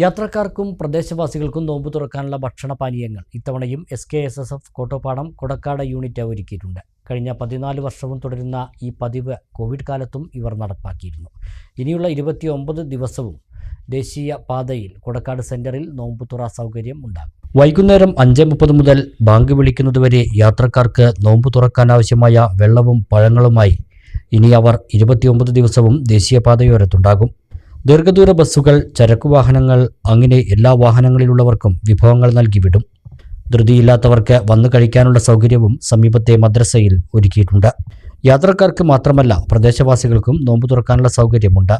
യാത്രക്കാർക്കും പ്രദേശവാസികൾക്കും നോമ്പ് തുറക്കാനുള്ള ഭക്ഷണപാനീയങ്ങൾ ഇത്തവണയും S K S S F Kottopadam Kodakkad unit ഒരുക്കിയിട്ടുണ്ട്. കഴിഞ്ഞ പതിനാല് വർഷവും തുടരുന്ന ഈ പതിവ് കോവിഡ് കാലത്തും ഇവർ നടപ്പാക്കിയിരുന്നു. ഇനിയുള്ള ഇരുപത്തിയൊമ്പത് ദിവസവും ദേശീയ പാതയിൽ കൊടക്കാട് സെന്ററിൽ നോമ്പുതുറ സൗകര്യം ഉണ്ടാകും. വൈകുന്നേരം അഞ്ച് മുപ്പത് മുതൽ ബാങ്ക് വിളിക്കുന്നതുവരെ യാത്രക്കാർക്ക് നോമ്പ് തുറക്കാനാവശ്യമായ വെള്ളവും പഴങ്ങളുമായി ഇനി അവർ ഇരുപത്തിയൊമ്പത് ദിവസവും ദേശീയപാതയോരത്തുണ്ടാകും ദീർഘദൂര ബസ്സുകൾ ചരക്കു വാഹനങ്ങൾ അങ്ങനെ എല്ലാ വാഹനങ്ങളിലുള്ളവർക്കും വിഭവങ്ങൾ നൽകിവിടും ധൃതിയില്ലാത്തവർക്ക് വന്നു കഴിക്കാനുള്ള സൗകര്യവും സമീപത്തെ മദ്രസയിൽ ഒരുക്കിയിട്ടുണ്ട്. യാത്രക്കാർക്ക് മാത്രമല്ല പ്രദേശവാസികൾക്കും നോമ്പ് തുറക്കാനുള്ള സൗകര്യമുണ്ട്.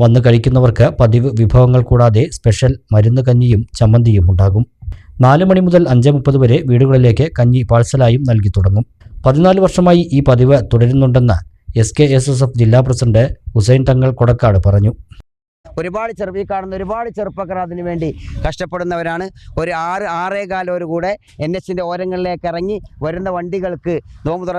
വന്നു കഴിക്കുന്നവർക്ക് പതിവ് വിഭവങ്ങൾ കൂടാതെ സ്പെഷ്യൽ മരുന്ന് കഞ്ഞിയും ചമ്മന്തിയും ഉണ്ടാകും. നാല് മണി മുതൽ അഞ്ച് മുപ്പത് വരെ വീടുകളിലേക്ക് കഞ്ഞി പാഴ്സലായും നൽകി തുടങ്ങും. പതിനാല് വർഷമായി ഈ പതിവ് തുടരുന്നുണ്ടെന്ന് S K S S F ജില്ലാ പ്രസിഡന്റ് ഹുസൈൻ തങ്ങൾ കൊടക്കാട് പറഞ്ഞു. ഒരുപാട് ചെറുപ്പ ഈ കാണുന്ന ഒരുപാട് ചെറുപ്പക്കാർ അതിനു വേണ്ടി കഷ്ടപ്പെടുന്നവരാണ്. ഒരു ആറ് ആറേകാലോട് കൂടെ എൻ എച്ചിന്റെ ഓരങ്ങളിലേക്ക് ഇറങ്ങി വരുന്ന വണ്ടികൾക്ക് നോമ്പ് തുറ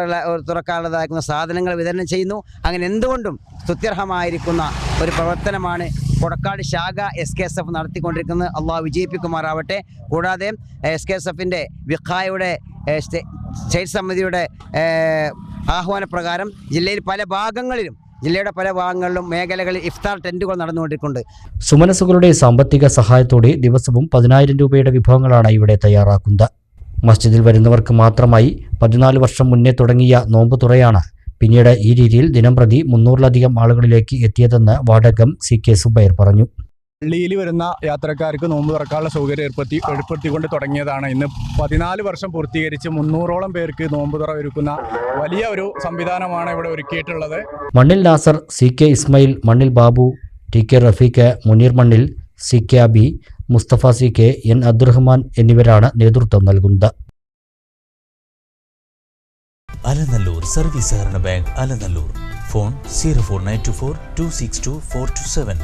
തുറക്കാനുള്ളതാക്കുന്ന സാധനങ്ങൾ വിതരണം ചെയ്യുന്നു. അങ്ങനെ എന്തുകൊണ്ടും സ്തുത്യർഹമായിരിക്കുന്ന ഒരു പ്രവർത്തനമാണ് കൊടക്കാട് ശാഖ എസ് കെ എസ് എഫ് നടത്തിക്കൊണ്ടിരിക്കുന്നത്. അള്ളാഹ് വിജയിപ്പിക്കുമാറാവട്ടെ. കൂടാതെ എസ് കെ എസ് എഫിന്റെ വിഖായുടെ സ്റ്റേറ്റ് സമിതിയുടെ ആഹ്വാനപ്രകാരം ജില്ലയിൽ പല ഭാഗങ്ങളിലും ജില്ലയുടെ പല ഭാഗങ്ങളിലും മേഖലകളിൽ ഇഫ്താർ ടെന്റുകൾ നടന്നുകൊണ്ടിരിക്കുന്നുണ്ട്. സുമനസുകളുടെ സാമ്പത്തിക സഹായത്തോടെ ദിവസവും പതിനായിരം രൂപയുടെ വിഭവങ്ങളാണ് ഇവിടെ തയ്യാറാക്കുന്നത്. മസ്ജിദിൽ വരുന്നവർക്ക് മാത്രമായി പതിനാല് വർഷം മുന്നേ തുടങ്ങിയ നോമ്പ് തുറയാണ് പിന്നീട് ഈ രീതിയിൽ ദിനംപ്രതി മുന്നൂറിലധികം ആളുകളിലേക്ക് എത്തിയതെന്ന് വാടകം സി കെ സുബൈർ പറഞ്ഞു. പള്ളിയിൽ വരുന്ന യാത്രക്കാർക്ക് നോമ്പ് തുറക്കാനുള്ള സൗകര്യം ഏർപ്പെടുത്തി ഏർപ്പെടുത്തിക്കൊണ്ട് തുടങ്ങിയതാണ്. ഇന്ന് പതിനാല് വർഷം പൂർത്തീകരിച്ച് മുന്നൂറോളം പേർക്ക് നോമ്പ് തുറ ഒരുക്കുന്ന വലിയ ഒരു സംവിധാനമാണ് ഇവിടെ ഒരുക്കിയിട്ടുള്ളത്. മണ്ണിൽ Nasar C K Ismail Mannil Babu T K Rafeeq Muneer Mannil C K Abi Mustafa C K N Abdurahman എന്നിവരാണ് നേതൃത്വം നൽകുന്നത്. അലനല്ലൂർ സർവീസ് സഹകരണ bank Alanallur. Phone zero four nine two four two six two four two seven.